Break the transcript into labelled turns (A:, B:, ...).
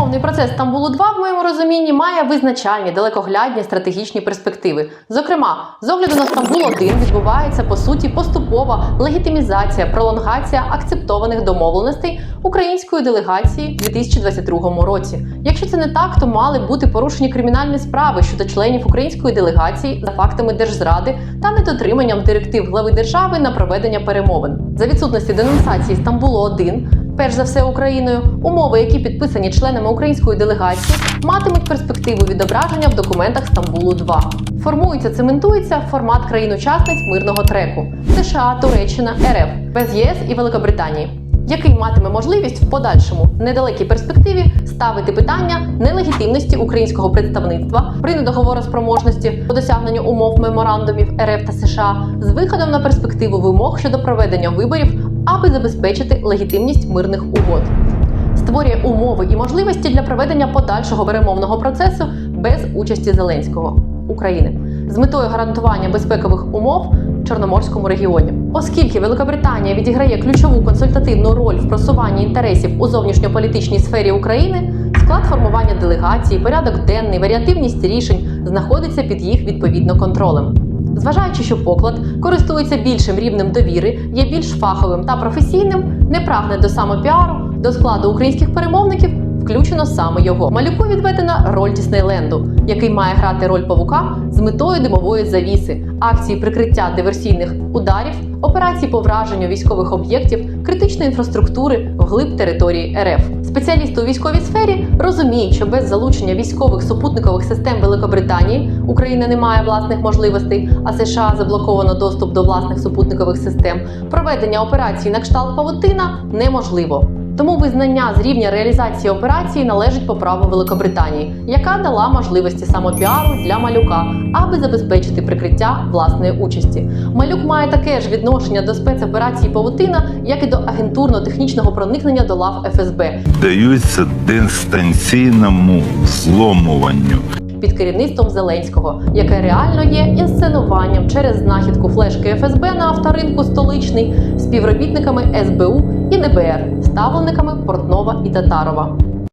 A: Перемовний процес Стамбулу 2 в моєму розумінні має визначальні далекоглядні стратегічні перспективи. Зокрема, з огляду на Стамбул 1 відбувається по суті поступова легітимізація, пролонгація акцептованих домовленостей української делегації у 2022 році. Якщо це не так, то мали бути порушені кримінальні справи щодо членів української делегації за фактами держзради та недотриманням директив глави держави на проведення перемовин. За відсутності денонсації Стамбулу 1 перш за все Україною, умови, які підписані членами української делегації, матимуть перспективу відображення в документах Стамбулу 2 Формується, цементується формат країн-учасниць мирного треку США, Туреччина, РФ без ЄС і Великобританії. Який матиме можливість в подальшому недалекій перспективі ставити питання нелегітимності українського представництва при недоговороспроможності по досягненню умов меморандумів РФ та США з виходом на перспективу вимог щодо проведення виборів, аби забезпечити легітимність мирних угод. Створює умови і можливості для проведення подальшого перемовного процесу без участі Зеленського України з метою гарантування безпекових умов в Чорноморському регіоні. Оскільки Великобританія відіграє ключову консультативну роль в просуванні інтересів у зовнішньополітичній сфері України, склад формування делегації, порядок денний, варіативність рішень знаходиться під їх відповідно контролем. Зважаючи, що поклад користується більшим рівнем довіри, є більш фаховим та професійним, не прагне до самопіару, до складу українських перемовників включено саме його. Малюку відведена роль Діснейленду, який має грати роль павука з метою димової завіси, акції прикриття диверсійних ударів, операцій по враженню військових об'єктів, критичної інфраструктури вглиб території РФ. Спеціалісти у військовій сфері розуміють, що без залучення військових супутникових систем Великобританії Україна не має власних можливостей, а США заблоковано доступ до власних супутникових систем. Проведення операції на кшталт павутина неможливо. Тому визнання з рівня реалізації операції належить по праву Великобританії, яка дала можливості самопіару для малюка, аби забезпечити прикриття власної участі. Малюк має таке ж відношення до спецоперації Павутина, як і до агентурно-технічного проникнення до лав ФСБ
B: даються дистанційному зломуванню.
A: під керівництвом Зеленського, яке реально є інсценуванням через знахідку флешки ФСБ на авторинку столичний співробітниками СБУ і ДБР, ставленниками Портнова і Татарова.